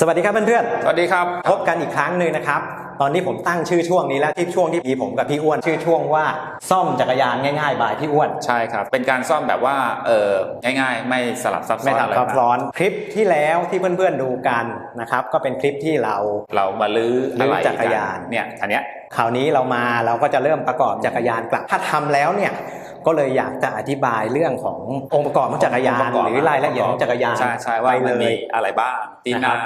สวัสดีครับเพื่อนสวัสดีครับๆพบกันอีกครั้งหนึ่งนะครับ ตอนนี้ผมตั้งชื่อช่วงนี้แล้วที่ช่วงที่มีผมกับพี่อ้วน ชื่อช่วงว่าซ่อมจักรยานง่ายๆบายพี่อ้วน ใช่ครับ เป็นการซ่อมแบบว่าเออง่ายๆ ไม่สลับซับซ้ไม่อนอะไรทำซับนะซ้อนคลิปที่แล้วที่เพื่อนๆดูกันนะครับก็เป็นคลิปที่เราเรามาลื้อลื้ออะไรจักรยานเนี่ยอันเนี้ยคราวนี้เรามาเราก็จะเริ่มประกอบจักรยานกลับถ้าทำแล้วเนี่ย ก็เลยอยากจะอธิบายเรื่องขององค์ประกอบของจักรยาน หรือรายละเอียดของจักรยานใช่ใช่ว่าไปมันเลมียอะไรบ้างที่นะครัน่าบ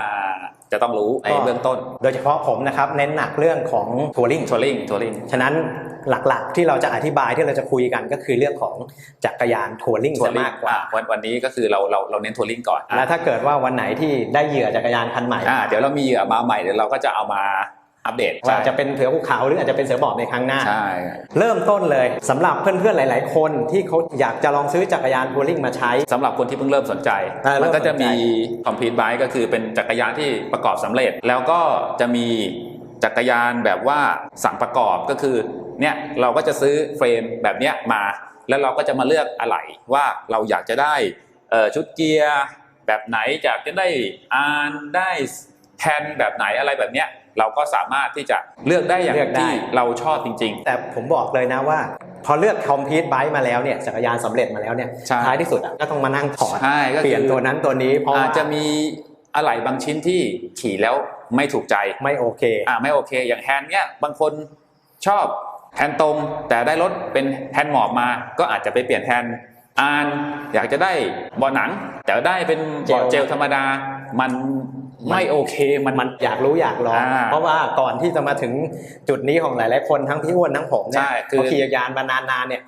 จะต้องรู้ในก็เบื้องต้น โดยเฉพาะผมนะครับเน้นหนักเรื่องของทัวริงทัวริงทัวริงฉะนั้นหลักๆ ที่เราจะอธิบายที่เราจะคุยกันก็คือเรื่องของจักรยานทัวริงทัวซะริงมากกว่าวันวันนี้ก็คือเราเราเราเน้นทัวริงก่อนและถ้าเกิดว่าวันไหนที่ได้เหยื่อจักรยานคันใหม่อ่าเดี๋ยวเรามีเหยื่อมาใหม่เดี๋ยวเราก็จะเอามา อัปเดตว่าอาจจะเป็นเสือภูเขาหรืออาจจะเป็นเสือบอบในครั้งหน้า ใช่ เริ่มต้นเลยสำหรับเพื่อนๆหลาย ๆ คนที่เขาอยากจะลองซื้อจักรยานทัวริงมาใช้สำหรับคนที่เพิ่งเริ่มสนใจอ่าเริ่มมันก็จะมีสนใจคอมพิวต์ไบก็คือเป็นจักรยานที่ประกอบสำเร็จ แล้วก็จะมีจักรยานแบบว่าสั่งประกอบก็คือเนี่ยเราก็จะซื้อเฟรมแบบเนี้ยมา แล้วเราก็จะมาเลือกอะไหล่ว่าเราอยากจะได้เอ่อชุดเกียร์แบบไหนอยากจะได้อานได้แทนแบบไหนอะไรแบบเนี้ย เราก็สามารถที่จะเลือกได้อย่างเลือกได้ ที่เราชอบจริง แต่ผมบอกเลยนะว่า พอเลือกคอมพิวต์ไบค์มาแล้วเนี่ยจักรยานสำเร็จมาแล้วเนี่ยใช่ ท้ายที่สุดอะก็ต้องมานั่งถอดใช่ก็คือเปลี่ยนตัวนั้นตัวนี้เพราะๆว่าอาจจะมีอะไหล่บางชิ้นที่ขี่แล้วไม่ถูกใจ ไม่โอเค อ่าไม่โอเค อย่างแฮนด์เนี้ยบางคนชอบแฮนด์ตรง แต่ได้รถเป็นแฮนด์หมอบมา ก็อาจจะไปเปลี่ยนแฮนด์อ่านอยากจะได้เบาะหนัง แต่ได้เป็นเบาะเจลเจลธรรมดา มัน ไม่โอเคมันมันอยากรู้อยากลองอ่าเพราะว่าก่อนที่จะมาถึงจุดนี้ของหลาย ๆ คนทั้งพี่อ้วนทั้งผมเนี่ใช่ยคือพอขี่จักรยานมานานๆเนี่ย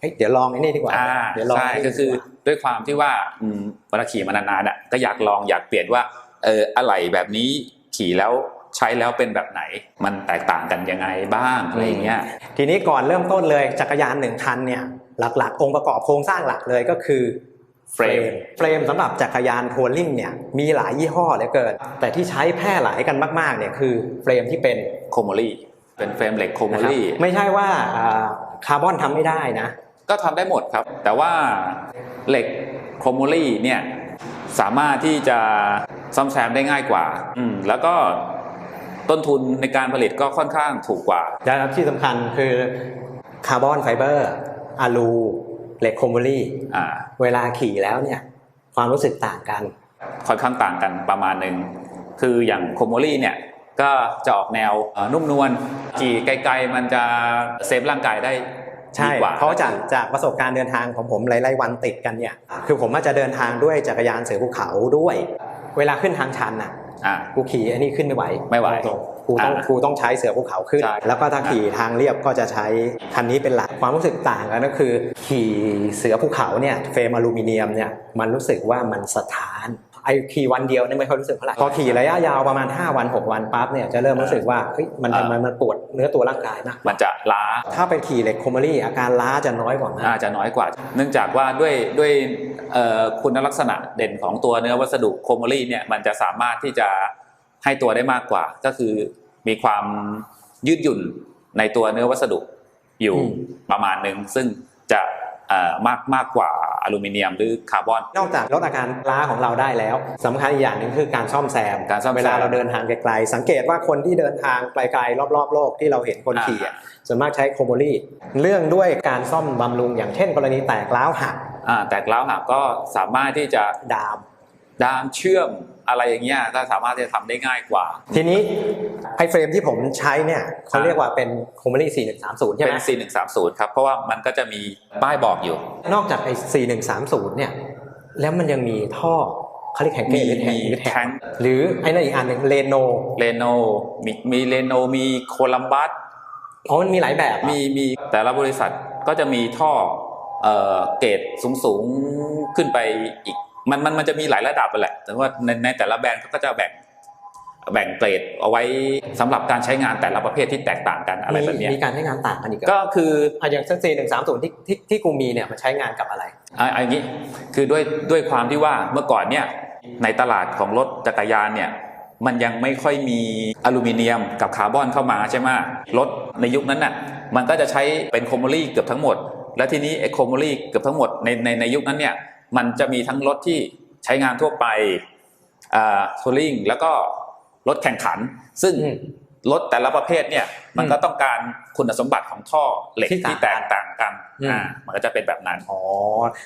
เฮ้ยเดี๋ยวลองไอ้นี่ดีกว่าอ่าเดี๋ยวลองใช่ไนี่ก็คือดีว่าด้วยความที่ว่าอืมเวลาขี่มานานๆอะก็อยากลองอยากเปลี่ยนว่าเอออะไรแบบนี้ขี่แล้วใช้แล้วเป็นแบบไหน มันแตกต่างกันยังไงบ้างอะไรอย่างเงี้ยทีนี้ก่อนเริ่มต้นเลยจักรยานหนึ่งคันเนี่ยหลัก ๆ องค์ประกอบโครงสร้างหลักเลยก็คือ เฟรมเฟรมสำหรับจักรยานทัวริงเนี่ยมีหลายยี่ห้อเหลือเกิน แต่ที่ใช้แพร่หลายกันมากๆเนี่ยคือเฟรมที่เป็นโคโมลี่เป็นเฟรมเหล็กโคโมนะครับลี่ไม่ใช่ว่าอ่าคาร์บอนทำไม่ได้นะ ก็ทำได้หมดครับ แต่ว่าเหล็กโครโมลี่เนี่ยสามารถที่จะซ่อมแซมได้ง่ายกว่าอืมแล้วก็ต้นทุนในการผลิตก็ค่อนข้างถูกกว่าและที่สำคัญคือคาร์บอนไฟเบอร์อะลู เหล็กโคมโบลี่อ่าเวลาขี่แล้วเนี่ยความรู้สึกต่างกัน ค่อนข้างต่างกันประมาณหนึ่งคืออย่างโคโมลี่เนี่ยก็จะออกแนวเอ่อนุ่มนวลขี่ไกลๆมันจะเซฟร่างกายได้ใช่ดีกว่าเพราะจากจากประสบการณ์เดินทางของผมหลายๆวันติดกันเนี่ยคือผมอาจจะเดินทางด้วยจักรยานเสือภูเขาด้วย เวลาขึ้นทางชันน่ะอ่ากูขี่อันนี้ขึ้นไม่ไหวไม่ไหวต รงๆกูต้องอ่ากูต้องใช้เสือภูเขาขึ้นใช่แล้วก็ถ้าขี่ทางเรียบก็จะใช้คันนี้เป็นหลักความรู้สึกต่างกันก็คือ ขี่เสือภูเขาเนี่ยเฟรมอลูมิเนียมเนี่ยมันรู้สึกว่ามันสถานไอขี่วันเดียวเนี่ยไม่ค่อยรู้สึกเท่าไหร่พอขี่ระยะยาวประมาณ 5 วัน 6 วันปั๊บเนี่ยจะเริ่มรู้สึกว่าเฮ้ยมันทำไมมันปวดเนื้อตัวร่างกายมากมันจะล้า ถ้าไปขี่เหล็กโคมเมอรี่อาการล้าจะน้อยกว่านะอาจจะน้อยกว่า เนื่องจากว่าด้วยด้วยเอ่อคุณลักษณะเด่นของตัวเนื้อวัสดุโคโมลี่เนี่ยมันจะสามารถที่จะ ให้ตัวได้มากกว่า ก็คือมีความยืดหยุ่นในตัวเนื้อวัสดุอยู่อืมประมาณหนึ่งซึ่งจะเอ่อมากมากกว่าอลูมิเนียมหรือคาร์บอน นอกจากลดอาการล้าของเราได้แล้วสำคัญอีกอย่างหนึ่งคือการซ่อมแซมการซ่อมแซมเวลาเราเดินทางไกลๆ สังเกตว่าคนที่เดินทางไกลๆรอบๆ โลกที่เราเห็นคนขี่อะส่วนมากใช้โคโมลี่เรื่องด้วยการซ่อมบำรุงอย่างเช่น กรณีแตกร้าวหักอ่าแตกร้าวหักก็สามารถที่จะดาม ดามเชื่อมอะไรอย่างเงี้ยก็สามารถที่จะทำได้ง่ายกว่า ทีนี้ไอเฟรมที่ผมใช้เนี่ยเขาเรียกว่าเป็นโคโมลี่4130 ใช่ไหเป็มน C130 ครับ เพราะว่ามันก็จะมีป้ายบอกอยู่ นอกจากไอ4130 เนี่ย แล้วมันยังมีท่อเขาเรียกแฮงเกอร์หรือแทงมีหรือแทแทงงหรือไอ้นั่นอีกอันหนึ่งเลโนเรโนมีมีเรโนมีโคลัมบัสอ๋อมันมีหลายแบบอะมีมีแต่ละบริษัทก็จะมีท่อเอ่อเกรดสูงสูงๆขึ้นไปอีก มันมันมันจะมีหลายระดับไปแหละ แต่ว่าในในแต่ละแบรนด์เขาก็จะแบ่งแบ่งเกรดเอาไว้สำหรับการใช้งานแต่ละประเภทที่แตกต่างกันอะไรแบบเนี้ยมีการใช้งานต่างกันอีกเหรอก็คืออะอย่างเช่น4130ที่ที่ที่กูมีเนี่ยมันใช้งานกับอะไรอะอันนี้คือด้วยด้วยความที่ว่าเมื่อก่อนเนี่ยในตลาดของรถจักรยานเนี่ยมันยังไม่ค่อยมีอลูมิเนียมกับคาร์บอนเข้ามาใช่ไหมรถในยุคนั้นน่ะมันก็จะใช้เป็นโคโมลี่เกือบทั้งหมด และทีนี้ไอ้โคโมลี่เกือบทั้งหมดในในในยุคนั้นเนี่ย มันจะมีทั้งรถที่ใช้งานทั่วไปทัวริงแล้วก็รถแข่งขัน ซึ่งอืมรถแต่ละประเภทเนี่ย มันก็ต้องการคุณสมบัติของท่อเหล็กที่ที่ต่าแตงกันกต่างกันอืมอ่ามันก็จะเป็นแบบนั้นอ๋อ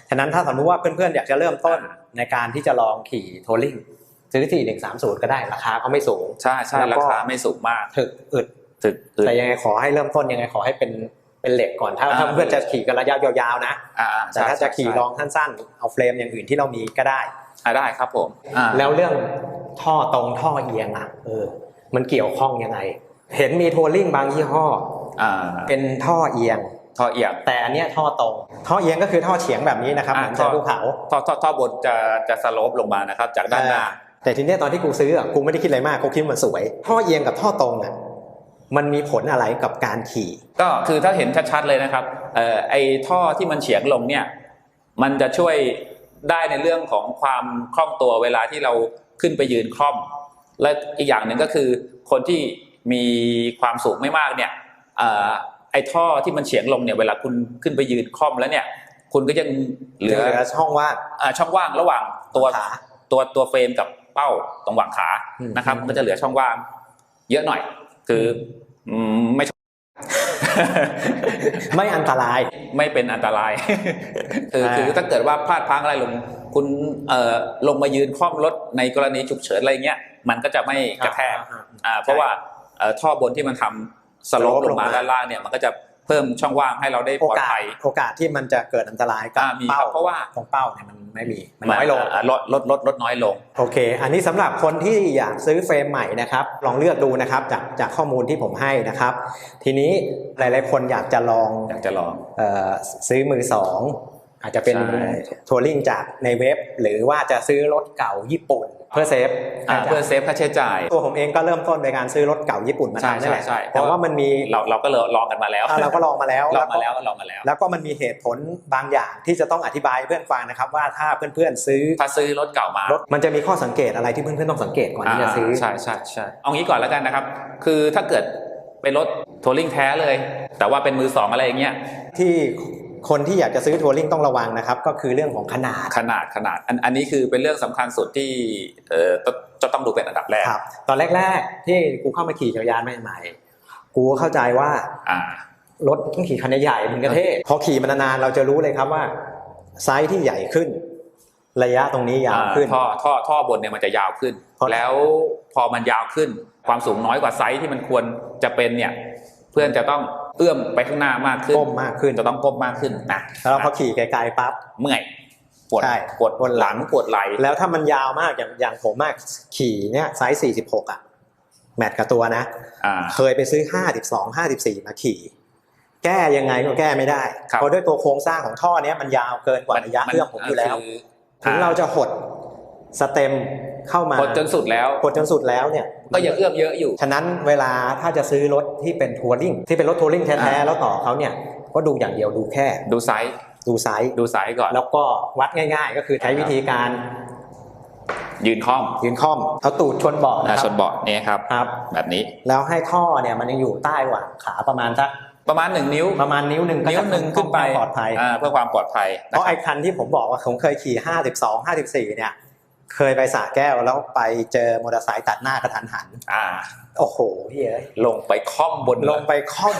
ฉะนั้นถ้าสมมติว่าเพื่อนๆอยากจะเริ่มต้นในการที่จะลองขี่ทัวริงซื้อที่หนึ่งสามศูนย์ก็ได้ราคาก็ไม่สูงใช่ใช่แล้วราก็คาไม่สูงมากถึกอึดถึกอึดแต่ยังไงขอให้เริ่มต้นยังไงขอให้เป็น เป็นเหล็กก่อนถ้าอ่าถ้าเพื่อนจะขี่กันระยะยาวๆนะอ่าแต่ถ้าจะขี่ลองสั้นๆ เอาเฟรมอย่างอื่นที่เรามีก็ได้อ่าได้ครับผมอ่าแล้วเรื่องท่อตรงท่อเอียงอะเออ มันเกี่ยวข้องยังไง เห็นมีทัวริงบางยี่ห้ออ่าเป็นท่อเอียงท่อเอียงแต่อันเนี้ยท่อตรง ท่อเอียงก็คือท่อเฉียงแบบนี้นะครับเหอ่ามือนเสือภูเขาท่อท่อท่อบนจะจะสโลปลงมานะครับ จากด้านหน้าแต่ทีเนี้ยตอนที่กูซื้ออะกูไม่ได้คิดอะไรมากกูคิดว่ามันสวย ท่อเอียงกับท่อตรงอะ มันมีผลอะไรกับการขี่ ก็คือถ้าเห็นชัดๆเลยนะครับเอ่อไอท่อที่มันเฉียงลงเนี่ยมันจะช่วยได้ในเรื่องของความคล่องตัวเวลาที่เราขึ้นไปยืนคล่อม และอีกอย่างหนึ่งก็คือคนที่มีความสูงไม่มากเนี่ยเอ่อไอท่อที่มันเฉียงลงเนี่ยเวลาคุณขึ้นไปยืนคล่อมแล้วเนี่ย คุณก็ยังเหเหลืลืออช่องว่างอ่าช่องว่างระหว่างตัวขาตัวตัวเฟรมกับเป้าตรงหว่างขาอืมนะครับก็จะเหลือช่องว่างเยอะหน่อย คืออืม ไม่ไม่อันตรายไม่เป็นอันตรายคืออ่าคือถ้าเกิดว่าพลาดพลังอะไรลงคุณเอ่อลงมายืนคล่อมรถในกรณีฉุกเฉินอะไรเงี้ยมันก็จะไม่กระแทกอ่าอ่าเพราะว่าเอ่อท่อบนที่มันทำสโลป slope ลงมาลงมาด้านล่างเนี่ยมันก็จะ เพิ่มช่องว่างให้เราได้โอปลอดกาสภัยโอกาสที่มันจะเกิดอันตรายกับอ่ามีคเป้ารับเพราะว่าของเป้าเนี่ยมันไม่มีมันน้อยลงาลดลดลดลดน้อยลงโอเค อันนี้สำหรับคนที่อยากซื้อเฟรมใหม่นะครับลองเลือกดูนะครับจากจากข้อมูลที่ผมให้นะครับ ทีนี้หลาย ๆ คนอยากจะลองอยากจะลองเออซื้อมือสองอาจจะเป็นใช่ทัวริงจากในเว็บ หรือว่าจะซื้อรถเก่าญี่ปุ่น เพื่อเซฟอ่าเพื่อเซฟค่าใช้จ่าย ตัวผมเองก็เริ่มต้นโดยการซื้อรถเก่าญี่ปุ่นมาใช่ทำนั่นแหละใช่ใช่แต่ว่ามันมีเราเราก็เลยลองกันมาแล้วอ่าเราก็ลองมาแล้วลองมาก็แล้วก็ลองมาแล้ว แล้วก็มันมีเหตุผลบางอย่างที่จะต้องอธิบายให้เพื่อนฟังนะครับว่าถ้าเพื่อนๆซื้อถ้าซื้อรถเก่ามารถมันจะมีข้อสังเกตอะไรที่เพื่อนๆต้องสังเกตก่อนที่จะซื้อใช่ใช่ใช่เอางี้ก่อนแล้วกันนะครับ คือถ้าเกิดเป็นรถทัวริงแท้เลย แต่ว่าเป็นมือสองอะไรอย่างเงี้ยที่ คนที่อยากจะซื้อทัวริงต้องระวังนะครับ ก็คือเรื่องของขนาดขนาดขนาด อันอันนี้คือเป็นเรื่องสำคัญสุดที่เอ่อต้องจะต้องดูเป็นอันดับแรกครับ ตอนแรกๆที่กูเข้ามาขี่จักรยานใหม่ๆกูก็เข้าใจว่า อ่ารถต้องขี่คันใหญ่ๆมันก็เท่พอขี่มานานๆเราจะรู้เลยครับว่า ไซส์ที่ใหญ่ขึ้น ระยะตรงนี้ยาวขึ้นท่อท่อท่อบนเนี่ยมันจะยาวขึ้นเพราะแล้วพอมันยาวขึ้น ความสูงน้อยกว่าไซส์ที่มันควรจะเป็นเนี่ย เพื่อนจะต้อง เอื้อมไปข้างหน้ามากขึ้นก้มมากขึ้นจะต้องก้มมากขึ้นนะแล้วพอขี่ไกลๆปั๊บเมื่อยปวดใช่ปวดปวดหลังปวดไหล่แล้วถ้ามันยาวมากอย่างอย่างผมมากขี่เนี่ยไซส์46อะแมทกับตัวนะอ่าเคยไปซื้อ52 54มาขี่ แก้ยังไงก็แก้ไม่ได้ครับเพราะด้วยตัวโครงสร้างของท่อเนี้ยมันยาวเกินกว่าระยะเครื่องผมอยู่แล้วคืถึงเราจะหด สเต็มเข้ามาหดจนสุดแล้วหดจนสุดแล้วเนี่ยก็ยังเอื้อมเยอะอยู่ ฉะนั้นเวลาถ้าจะซื้อรถที่เป็นทัวริงที่เป็นรถทัวริงแท้อ่าๆแล้วต่อเขาเนี่ยก็ดูอย่างเดียวดูแค่ ดูไซส์ดูไซส์ดูไซส์ก่อน แล้วก็วัดง่าย ๆ ก็คือใช้วิธีการยืนคล่อมยืนค่อมเอาตูดชนเบาะอ่านะคชรับนเบาะเนี่ยครับครับ แบบนี้แล้วให้ท่อเนี่ยมันยังอยู่ใต้หว่างขาประมาณสักประมาณหนึ่งนิ้วประมาณนิ้วหนึ่งก็นิ้วจะหนึ่งขึ้นไปปลอดภัยอ่าเพื่อความปลอดภัยเพนะราะคไอ้รับคันที่ผมบอกว่าผมเคยขี่ 52 54 เนี่ย เคยไปสระแก้วแล้วไปเจอมอเตอร์ไซค์ตัดหน้ากระทันหัน อ่า โอ้โหเฮ้ยลงไปคล่อมบนลงไปค่อม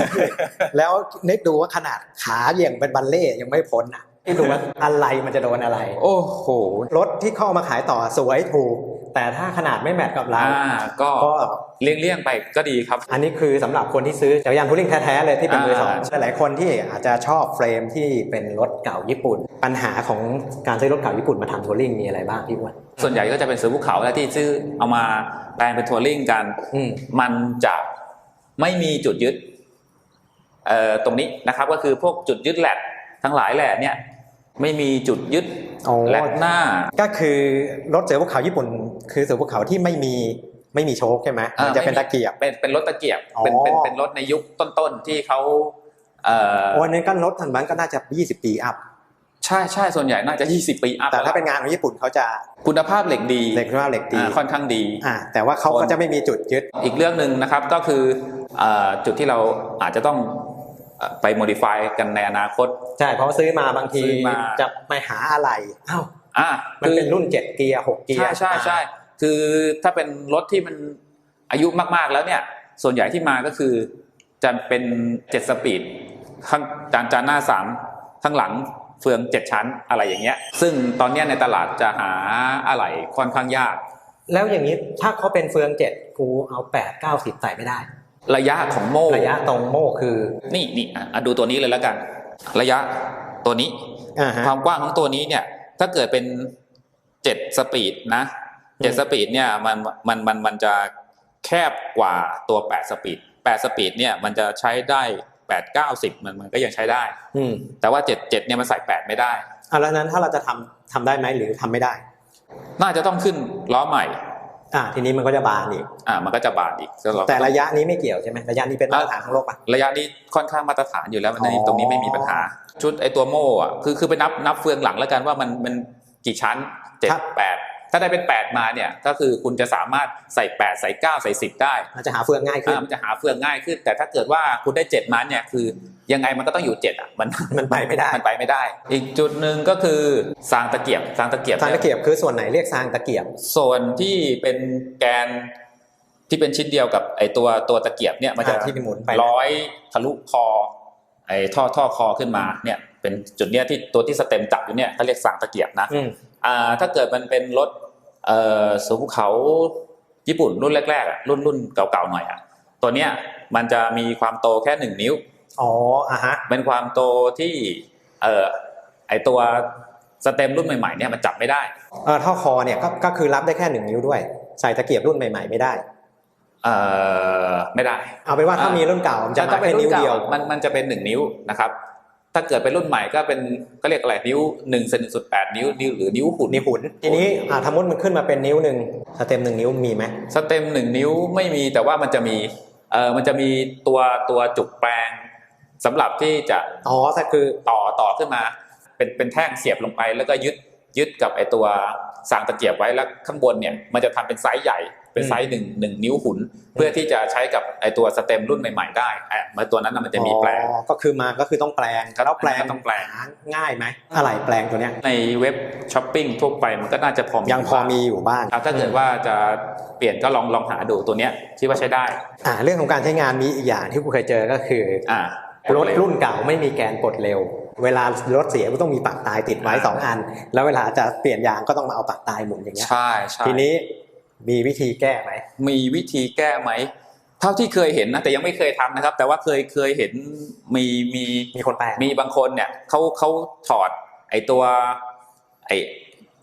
แล้วนึกดูว่าขนาดขาเหยี่ยงเป็นบัลเล่ยังไม่พ้นอะที่ดูว่าอะไรมันจะโดนอะไร โอ้โห รถที่เข้ามาขายต่อสวยถูก แต่ถ้าขนาดไม่แมทกับเราอ่าก็ก็เลี่ยงๆไปก็ดีครับ อันนี้คือสำหรับคนที่ซื้อจักรยานทัวริงแท้ๆเลยที่เป็นมือสองอ่าหลายๆคนที่อาจจะชอบเฟรมที่เป็นรถเก่าญี่ปุ่น ปัญหาของการซื้อรถเก่าญี่ปุ่นมาทำทัวริงมีอะไรบ้างพี่อ้วนส่วนใหญ่ก็จะเป็นเสือภูเขาแล้วที่ซื้อเอามาแปลงเป็นทัวริงกันอืมมันจะไม่มีจุดยึดเอ่อตรงนี้นะครับก็คือพวกจุดยึดแหลกทั้งหลายแหละเนี่ยไม่มีจุดยึดโอ้แหลกหน้า ก็คือรถเสือภูเขาญี่ปุ่น คือเสือภูเขาที่ไม่มีไม่มีโชคใช่ไหมอ่ามันจะเป็นไม่มีตะเกียบเป็นเป็นรถตะเกียบอ๋อเป็นเป็นเป็นรถในยุคต้นๆที่เขาเอ่อโอ้อันนี้ก็รถทันมันก็น่าจะ 20 ปีอัพใช่ใช่ส่วนใหญ่น่าจะ 20 ปีอัพแต่ถ้าเป็นงานของญี่ปุ่นเขาจะคุณภาพเหล็กดีเหล็กว่าเหล็กดีอ่าค่อนข้างดีอ่าแต่ว่าเขาก็จะไม่มีจุดยึดอีกเรื่องหนึ่งนะครับก็คือเอ่อจุดที่เราอาจจะต้องเอ่อไป modify กันในอนาคต ใช่เพราะซื้อมาบางทีซื้อมาจะไปหาอะไรอ้าว อ่ามันคือเป็นรุ่น7เกียร์6เกียใช่ร์ใช่ใช่คือถ้าเป็นรถที่มันอายุมากๆแล้วเนี่ย ส่วนใหญ่ที่มาก็คือจะเป็นเจ็ดสปีดข้างจานจานหน้าสามข้างหลังเฟืองเจ็ดชั้นอะไรอย่างเงี้ย ซึ่งตอนเนี้ยในตลาดจะหาอะไหล่ค่อนข้างยาก แล้วอย่างนี้ถ้าเขาเป็นเฟืองเจ็ดกูเอาแปดเก้าสิบใส่ไม่ได้ ระยะของโม่ระยะตรงโม่คือ นี่นี่อะอะดูตัวนี้เลยแล้วกัน ระยะตัวนี้อ่าฮะความกว้างของตัวนี้เนี่ย ถ้าเกิดเป็นเจ็ดสปีดนะเจ็ดอืมสปีดเนี่ยมันมันมันมันจะแคบกว่าตัวแปดสปีดแปดสปีดเนี่ยมันจะใช้ได้แปดเก้าสิบมันมันก็ยังใช้ได้ อืมแต่ว่าเจ็ดเจ็ดเนี่ยมันใส่แปดไม่ได้อะแล้วนั้นถ้าเราจะทำทำได้ไหมหรือทำไม่ได้ น่าจะต้องขึ้นล้อใหม่ อ่าทีนี้มันก็จะบานอีกอ่ามันก็จะบาดอีกแล้วเราก็แต่ระยะนี้ไม่เกี่ยวใช่ไหมระยะนี้เป็นมาตรฐานของโลกปะระยะนี้ค่อนข้างมาตรฐานอยู่แล้วในอ๋อตรงนี้ไม่มีปัญหา ชุดไอตัวโม่อะคือคือไปนับนับเฟืองหลังแล้วกันว่ามันมันกี่ชั้นเจ็ดแปด ถ้าได้เป็นแปดมาเนี่ยก็คือคุณจะสามารถใส่แปดใส่เก้าใส่สิบได้ มันจะหาเฟืองง่ายขึ้นอ่ามันจะหาเฟืองง่ายขึ้น แต่ถ้าเกิดว่าคุณได้เจ็ดมาเนี่ยคือยังไงมันก็ต้องอยู่เจ็ดอะ มันมันไปไม่ได้มันไปไม่ได้ อีกจุดหนึ่งก็คือซางตะเกียบซางตะเกียบซางนี่ตะเกียบคือส่วนไหนเรียกซางตะเกียบ ส่วนที่เป็นแกนที่เป็นชิ้นเดียวกับไอตัวตัวตะเกียบเนี่ยมันจะอ่าที่หมุนไปร้อยทะลุคอไอท่อท่อคอขึ้นมาเนี่ยเป็นจุดเนี้ยที่ตัวที่สเต็มจับอยู่เนี่ยเขาเรียกสางตะเกียบนะอืมอ่าถ้าเกิดมันเป็นรถเอ่อ สูงภูเขาญี่ปุ่นรุ่นแรกๆอะรุ่นรุ่นเก่าๆหน่อยอะตัวเนี้ยมันจะมีความโตแค่หนึ่งนิ้วอ๋ออะฮะเป็นความโตที่เอ่อไอตัวสเต็มรุ่นใหม่ๆเนี่ยมันจับไม่ได้เออท่อคอเนี่ยก็ก็คือรับได้แค่หนึ่งนิ้วด้วย ใส่ตะเกียบรุ่นใหม่ ๆ ไม่ได้เอ่อไม่ได้ เอาไปนว่าถ้าอ่ามีมีรุ่นเก่ามันจะถ้ามาเป็แค่นรุ่นิ้วนเก่าเดียวมันมันจะเป็นหนึ่งนิ้วนะครับ ถ้าเกิดเป็นรุ่นใหม่ก็เป็นก็เรียกอะไรนิ้วหนึ่งเซนหนึ่งสุดแปดนิ้วนิ้วหรือนิ้วหุ่นนิ้วหุ่นทีนี้อ่าสมมติมันขึ้นมาเป็นนิ้วหนึ่งสเต็มหนึ่งนิ้วมีไหมสเต็มหนึ่งนิ้วไม่มีแต่ว่ามันจะมีเออมันจะมีตัวตัวจุกแปลงสำหรับที่จะอ๋อแต่คือต่อต่อขึ้นมา เป็นเป็นแท่งเสียบลงไป แล้วก็ยึดยึดกับไอตัวสางตะเกียบไว้แล้วข้างบนเนี่ยมันจะทำเป็นไซส์ใหญ่ เป็นไซส์หนึ่งหนึ่งนิ้วหุ่นเพื่อที่จะใช้กับไอตัวสเต็มรุ่นใหม่ๆได้อะมาตัวนั้นนะมันจะมีแปลงอ๋อก็คือมาก็คือต้องแปลงครับแล้วแปลงอันนั้นก็ต้องแปลงหาง่ายไหมอะไรแปลงตัวเนี้ยในเว็บช้อปปิ้งทั่วไปมันก็น่าจะพอมียังพอมีอยู่บ้างครับถ้าเกิดว่าจะเปลี่ยนก็ลองลองหาดูตัวเนี้ยที่ว่าใช้ได้อ่าเรื่องของการใช้งานมีอีกอย่างที่กูเคยเจอก็คืออ่ารถรุ่นเก่าไม่มีแกนปลดเร็ว เวลารถเสียก็ต้องมีปลักตายติดไว้สองอัน แล้วเวลาจะเปลี่ยนยางก็ต้องมาเอาปลักตายหมุนอย่างเงี้ยใช่ใช่ทีนี้ มีวิธีแก้ไหมมีวิธีแก้ไหมเท่าที่เคยเห็นนะแต่ยังไม่เคยทำนะครับ แต่ว่าเคยเคยเห็นมีมีมีคนแปลงมีบางคนเนี่ยเขาเขาถอดไอตัวไอ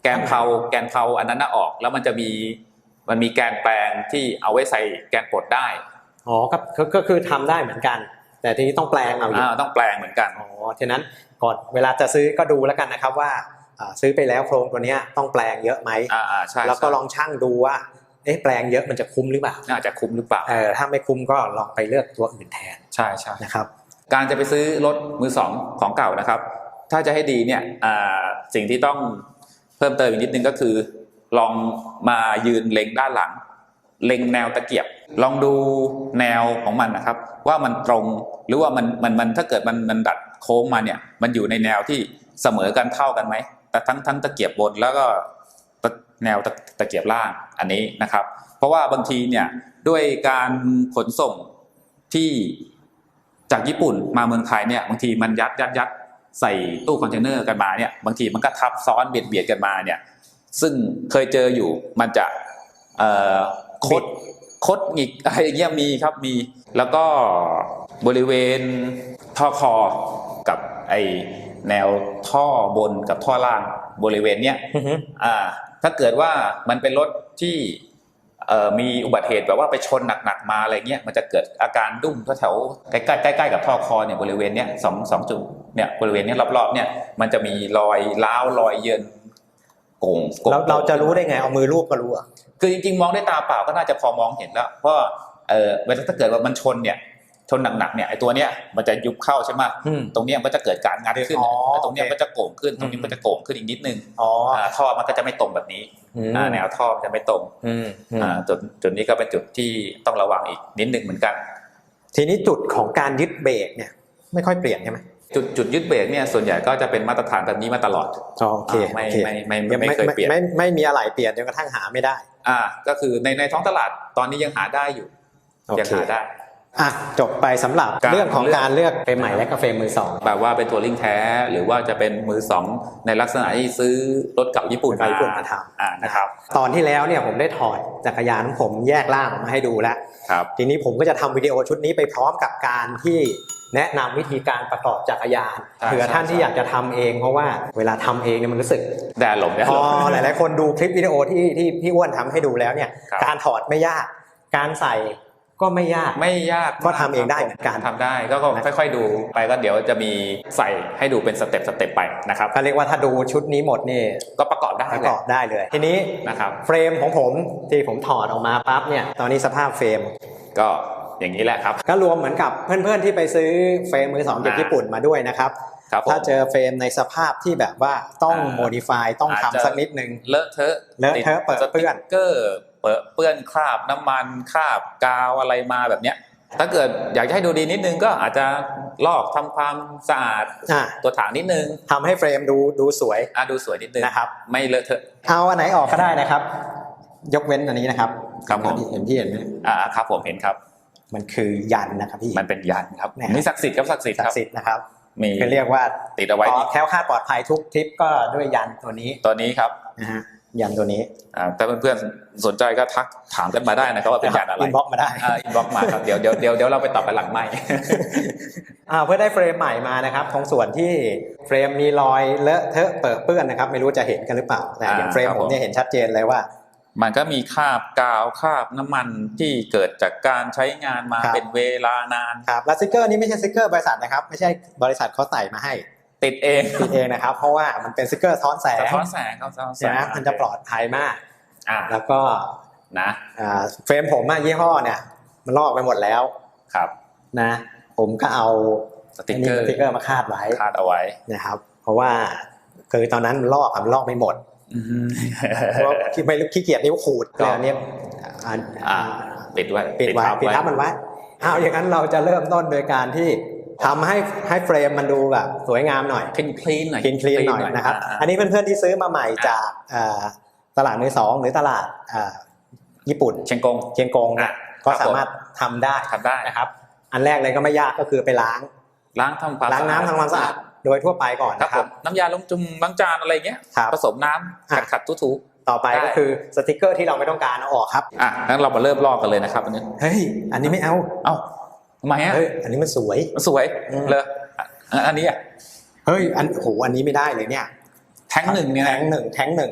แกนเพาแกนเพาอันนั้นน่ะออก แล้วมันจะมีมันมีแกนแปลงที่เอาไว้ใส่แกนปลดได้อ๋อก็ก็ก็คือทำได้เหมือนกัน แต่ทีนี้ต้องแปลงเอาอยู่อ่าต้องแปลงเหมือนกันอ๋อฉะนั้นก่อนเวลาจะซื้อก็ดูแล้วกันนะครับว่าอ่า ซื้อไปแล้วโครงตัวเนี้ยต้องแปลงเยอะไหมอ่าอ่าใช่แล้วก็ใช่ลองชั่งดูว่าเอ๊ะแปลงเยอะมันจะคุ้มหรือเปล่าอาจจะคุ้มหรือเปล่าเออถ้าไม่คุ้มก็ลองไปเลือกตัวอื่นแทนใช่ใช่นะครับ การจะไปซื้อรถมือสองของเก่านะครับ ถ้าจะให้ดีเนี่ยอ่าสิ่งที่ต้องเพิ่มเติมอีกนิดนึงก็คือ ลองมายืนเล็งด้านหลัง เล็งแนวตะเกียบ ลองดูแนวของมันนะครับ ว่ามันตรงหรือว่ามันมันมันถ้าเกิดมันมันดัดโค้งมาเนี่ย มันอยู่ในแนวที่เสมอกันเท่ากันไหมแต่ ทั้งทั้งตะเกียบบนแล้วก็แนวตะตะเกียบล่างอันนี้นะครับ เพราะว่าบางทีเนี่ยด้วยการขนส่งที่จากญี่ปุ่นมาเมืองไทยเนี่ยบางทีมันยัดยัดยัดใส่ตู้คอนเทนเนอร์กันมาเนี่ยบางทีมันก็ทับซ้อนเบียดเบียดกันมาเนี่ยซึ่งเคยเจออยู่มันจะคดคดหงิกอะไรอย่างเงี้ยมีครับมี แล้วก็บริเวณท่อคอกับไอ แนวท่อบนกับท่อล่างบริเวณเนี้ยอ่า ถ้าเกิดว่ามันเป็นรถที่เอ่อมีอุบัติเหตุแบบว่าไปชนหนักๆมาอะไรเงี้ยมันจะเกิดอาการดุ้งแถวๆใกล้ๆใกล้ๆกับท่อคอเนี่ยบริเวณเนี้ยสองสองจุดเนี่ยบริเวณเนี้ยรอบๆเนี่ยมันจะมีรอยร้าวรอยเยินโก่งโก่งเราเราจะรู้ได้ไงเอามือลูบก็รู้อะคือจริงๆ มองด้วยตาเปล่าก็น่าจะพอมองเห็นแล้วเพราะว่าเออเวลาถ้าเกิดว่ามันชนเนี่ย ชนหนักๆเนี่ยไอตัวเนี้ยมันจะยุบเข้าใช่ไหมอืมตรงเนี้ยมันก็จะเกิดการงัดขึ้นอ๋อไอ้ตรงเนี้ยโอเคมันจะโก่งขึ้น ตรงนี้อืมมันจะโก่งขึ้นอีกนิดนึงอ๋ออ่าท่อมันก็จะไม่ตรงแบบนี้อืมอ่าแนวท่อมันจะไม่ตรงอืมอืมอ่าจุดจุดนี้ก็เป็นจุดที่ต้องระวังอีกนิดหนึ่งเหมือนกัน ทีนี้จุดของการยึดเบรกเนี่ย ไม่ค่อยเปลี่ยนใช่ไหมจุดจุดยึดเบรกเนี่ยส่วนใหญ่ก็จะเป็นมาตรฐานแบบนี้มาตลอดโอเคอ่าไม่โอเคไม่ไม่ยังไม่เคยเปลี่ยนไม่ไม่มีอะไรเปลี่ยนจนกระทั่งหาไม่ได้ อ่า ก็คือในในท้องตลาดตอนนี้ยังหาได้อยู่โอยังเคหาได้ อะจบไปสำหรับการเรื่องของเลือกการเลือกเฟรมใหม่และกาเฟรมมือสองแบบว่าเป็นทัวริงแท้ หรือว่าจะเป็นมือสองในลักษณะที่ซื้อรถเก่าญี่ปุ่นรถเก่าญี่ปุ่นมาทำอ่านะครับ ตอนที่แล้วเนี่ยผมได้ถอดจักรยานของผมแยกล่างมาให้ดูแล้วครับทีนี้ผมก็จะทำวิดีโอชุดนี้ไปพร้อมกับการที่แนะนำวิธีการประกอบจักรยานใช่เผื่อท่านใช่ที่อยากจะทำเอง เพราะว่าเวลาทำเองเนี่ยมันรู้สึกแดดหลงแดดพหลองหลายๆคนดูคลิปวิดีโอที่ที่พี่อ้วนทำให้ดูแล้วเนี่ยครับการถอดไม่ยากการใส่ ก็ไม่ยากไม่ยากก็ทำเองได้เหมือนกันทำได้ก็ก็ค่อย ๆ ดูไปก็เดี๋ยวจะมีใส่ให้ดูเป็นสเต็ปสเต็ปไปนะครับก็เรียกว่าถ้าดูชุดนี้หมดนี่ก็ประกอบได้ประแหกละอบได้เลย ทีนี้นะครับเฟรมของผมที่ผมถอดออกมาปั๊บเนี่ยตอนนี้สภาพเฟรมก็อย่างนี้แหละครับ ก็รวมเหมือนกับเพื่อนๆที่ไปซื้อเฟรมมือสองจากอ่าญี่ปุ่นมาด้วยนะครับครับผมถ้าเจอเฟรมในสภาพที่แบบว่าต้องอ่าโมดิฟายต้องอาจจะทำสักนิดนึงเลอะเทอะเลอะเทอะติดเปิดเปื้อนสติ๊กเกอร์ เปิดเปื้อนคราบน้ำมันคราบกาวอะไรมาแบบเนี้ย ถ้าเกิดอยากจะให้ดูดีนิดนึงก็อาจจะลอกทำความสะอาดอ่าตัวถังนิดนึงทำให้เฟรมดูดูสวยอะดูสวยนิดนึงนะครับ ไม่เลอะเทอะเอาอันไหนออกก็ได้นะครับ ยกเว้นอันนี้นะครับครับผมเห็นที่เห็นไหมอ่าครับผมเห็นครับ มันคือยันนะครับพี่มันเป็นยันครับเนี่ยนี่ศักดิ์สิทธิ์ครับศักดิ์สิทธิ์ศัคกรับดิ์สิทธิ์นะครับมีคือเรียกว่าติดเอาไว้ปลอนี่ดแคล้วคลาดปลอดภัยทุกทริปก็ด้วยยันตัวนี้ตัวนี้ครับนะฮะ ยันตัวนี้อ่าถ้าเพื่อนๆสนใจก็ทักถามกันมาได้นะครับว่าเป็นยันอะไรอินบ็อกมาได้อ่าอินบ็อกมาครับเดี๋ยวเดี๋ยวเดี๋ยวเดี๋ยวเราไปตอบกันหลังไม่อ่าเพื่อได้เฟรมใหม่มานะครับตรงส่วนที่เฟรมมีรอยเลอะเทอะเปิดเปื้อนนะครับไม่รู้จะเห็นกันหรือเปล่าแต่อย่างอ่าเฟรมครับผมเนี่ยเห็นชัดเจนเลยว่า มันก็มีคราบกาวคราบน้ำมันที่เกิดจากการใช้งานมาครับเป็นเวลานานครับแล้วสติกเกอร์นี้ไม่ใช่สติกเกอร์บริษัทนะครับไม่ใช่บริษัทเขาใส่มาให้ ติดเองติดเองนะครับ เพราะว่ามันเป็นสติกเกอร์ซ้อนแสงสะท้อนแสงครับสะท้อนแสใช่งไหมมันจะปลอดภัยมากอ่าแล้วก็นะอ่าเฟรมผมอะยี่ห้อเนี่ย มันลอกไปหมดแล้วครับ นะ ผมก็เอาสติกเกอร์นนี้สติกเกอร์มาคาดไว้คาดเอาไว้นะครับ เพราะว่าคือตอนนั้นมันลอกอะมันลอกไม่หมดเพราะว่าขี้ไม่ขี้เกียจนิ้วขูดก็เลยอันเนี้ยอ่าอ่าปิดไว้ปิดไว้ปิดทับมันไว้เอาอย่างนั้นเราจะเริ่มต้นโดยการที่ ทำให้ให้เฟรมมันดูแบบสวยงามหน่อยคลีนคลีนหน่อยคลีนคลีนหน่อยนะครับ อันนี้เพื่อนๆที่ซื้อมาใหม่จากเอ่อตลาดมือสองหรือตลาดเอ่อญี่ปุ่นเชียงกงเชียงกงเนี่ยอะก็ครับผมสามารถทำได้ทำได้นะครับ อันแรกเลยก็ไม่ยากก็คือไปล้าง ล้างทำความล้างน้ำทำความสะอาดโดยทั่วไปก่อนครับนะคผรับมน้ำยาล้างจุ่มล้างจานอะไรเงี้ยครับผสมน้ำอะขัดขัดๆถูต่อไปได้ก็คือสติกเกอร์ที่เราไม่ต้องการเอาออกครับๆอะงั้นเรามาเริ่มลอกกันเลยนะครับอันนี้เฮ้ยอันนี้ไม่เอา เอ้า ทำไมอะเฮ้ยอันนี้มันสวย มันสวยอืมเลยอะอันนี้อะเฮ้ยอันโหอันนี้ไม่ได้เลยเนี่ย แท้งหนึ่งเนี่ยแท้นะงหนึ่งแท้งหนึ่ง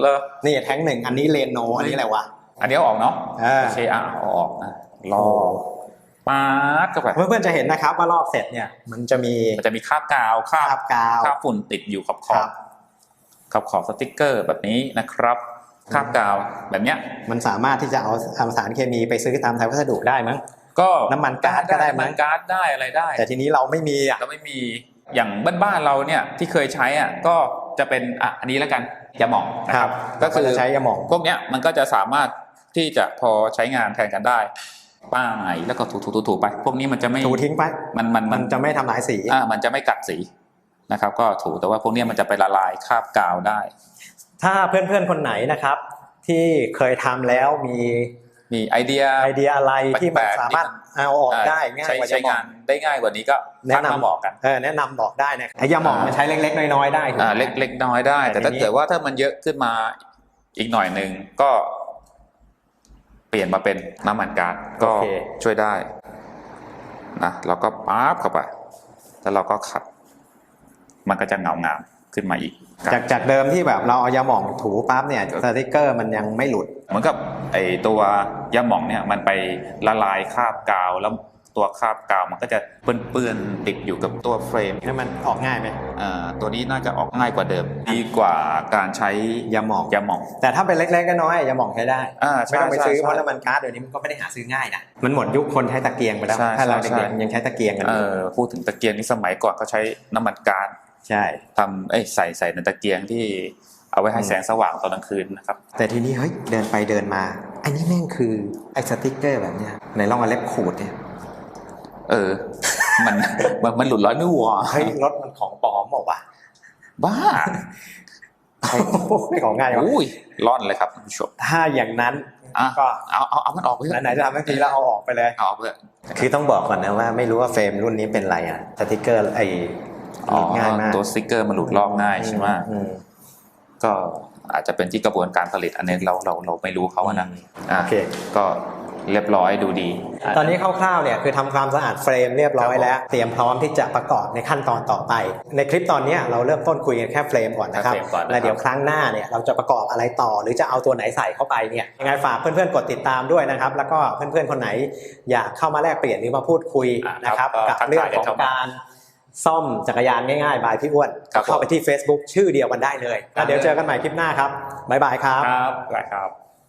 เลยนี่แท้งหนึ่งอันนี้เลนโนอันนี้อะไรวะอันนี้เอาออกเนาะอ่าโอเคอะเอาออกอะลอกปาดเข้าไปเพื่อนๆจะเห็นนะครับว่าลอกเสร็จเนี่ย มันจะมีมันจะมีคราบกาวคราคราบบกาวคราบฝุ่นติดอยู่ขอบขคอรับบขอบขอบสติกเกอร์แบบนี้นะครับคราบกาวแบบเนี้ยมันสามารถที่จะเอาทำสารเคมีไปซื้อตามไทยวัสดุได้มั้ง ก็น้ำมันก๊าซก็ได้มั้ยน้ำมันก๊าซได้อะไรได้ แต่ทีนี้เราไม่มีอะก็ไม่มีอย่างบ้านๆเราเนี่ยที่เคยใช้อะก็จะเป็นอะอันนี้แล้วกันยาหมองนะครับ ก็คือเราจะใช้ยาหม่องพวกเนี้ยมันก็จะสามารถที่จะพอใช้งานแทนกันได้ป้ายแล้วก็ถูๆๆๆไป พวกนี้มันจะไม่ถูทิ้งไปมันมันมัมันนจะไม่ทำลายสีอ่ามันจะไม่กัดสีนะครับ ก็ถูแต่ว่าพวกเนี้ยมันจะไปละลายคราบกาวได้ ถ้าเพื่อนๆคนไหนนะครับ ที่เคยทำแล้วมี มีไอเดียไอเดียอะไรที่มันแปลกๆสามารถเอาออกได้ง่ายใช้กว่าใช้ยาหม่องงานได้ง่ายกว่านี้ก็แนะทักนำมาบอกกันเออแนะนำบอกได้นะไอ้ยาหม่องอ่ามัมันใช้เล็กๆน้อยๆได้ถูกอ่าไหมเล็กเล็กน้อยได้ แต่แต่ถ้าทีนี้เกิดว่าถ้ามันเยอะขึ้นมาอีกหน่อยหนึ่งก็ เปลี่ยนมาเป็นน้ำมันก๊าซก็ช่วยได้นะเราก็ป๊าบเข้าไปแล้วเราก็ขัด มันก็จะเงางามขึ้นมาอีก จากจากเดิมที่แบบเราเอายาหม่องถูปั๊บเนี่ยสติกเกอร์มันยังไม่หลุดเหมือนกับ ไอตัวยาหม่องเนี่ยมันไปละลายคราบกาวแล้วตัวคราบกาวมันก็จะเปื้อนๆติดอยู่กับตัวเฟรมให้มันออกง่ายไหมอ่าตัวนี้น่าจะออกง่ายกว่าเดิม ดีกว่าการใช้ยาหม่องยาหม่อง แต่ถ้าเป็นเล็กๆก็น้อยๆยาหม่องใช้ได้อ่าไม่ใช่ต้องไปซื้อใช่เพราะน้ำมันก๊าซเดี๋ยวนี้มันก็ไม่ได้หาซื้อง่ายนะมันหมดยุคคนใช้ตะเกียงไปแล้วใช่ถ้าเราใช่เด็กๆยังใช้ตะเกียงกันอเอยู่อพูดถึงตะเกียงนี่สมัยก่อนเขาใช้น้ำมันก๊าซใช่ทำเอ้ยใส่ใส่ในตะเกียงที่ เอาไว้ให้อืมแสงสว่างตอนกลางคืนนะครับ แต่ทีนี้เฮ้ยเดินไปเดินมาอันนี้แม่งคือไอ้สติกเกอร์แบบเนี้ยไหนลองเอาเล็บขูดเนี่ยเออ มันมันมันหลุดร้อยไม่วัวเฮ้ยรถมันของปลอมบอกว่าวบ้าะไม่ของง่ายวะอุ้ยร่อนเลยครับคุณผู้ชมถ้าอย่างนั้นอะก็เอาเอาเอามันออกไปเถอะไหนๆจะทำเมื่อกี้เราเอาออกไปเลยเอาออกไปเถอะคือต้องบอกก่อนนะว่าไม่รู้ว่าเฟรมรุ่นนี้เป็นไรอะสติกเกอร์ไอ้หลุดง่ายมากตัวสติกเกอร์มันหลุดลอกง่ายใช่ไหมอืม ก็อาจจะเป็นที่กระบวนการผลิตอันนี้เราเราเราไม่รู้เขาอะนะอะโอเคก็เรียบร้อยดูดี ตอนนี้คร่าวๆเนี่ยคือทำความสะอาดเฟรมเรียบร้อยแล้ว เตรียมพร้อมที่จะประกอบในขั้นตอนต่อไป ในคลิปตอนเนี้ยเราเริ่มต้นคุยกันแค่เฟรมก่อนนะครับแค่เฟรมก่อนนะครับแล้วเดี๋ยวครั้งหน้าเนี่ยเราจะประกอบอะไรต่อ หรือจะเอาตัวไหนใส่เข้าไปเนี่ยยังไงฝากเพื่อนๆกดติดตามด้วยนะครับ แล้วก็เพื่อนๆคนไหนอยากเข้ามาแลกเปลี่ยนหรือมาพูดคุยอะนะครับครับกับก็เรื่องทักทายกันของเข้ามาการ ซ่อมจักรยานง่ายๆ บายพี่อ้วนครับเข้าไปที่ Facebook ชื่อเดียวกันได้เลยแล้วเดี๋ยวเจอกันใหม่คลิปหน้าครับบ๊ายบายครับครับได้ครับ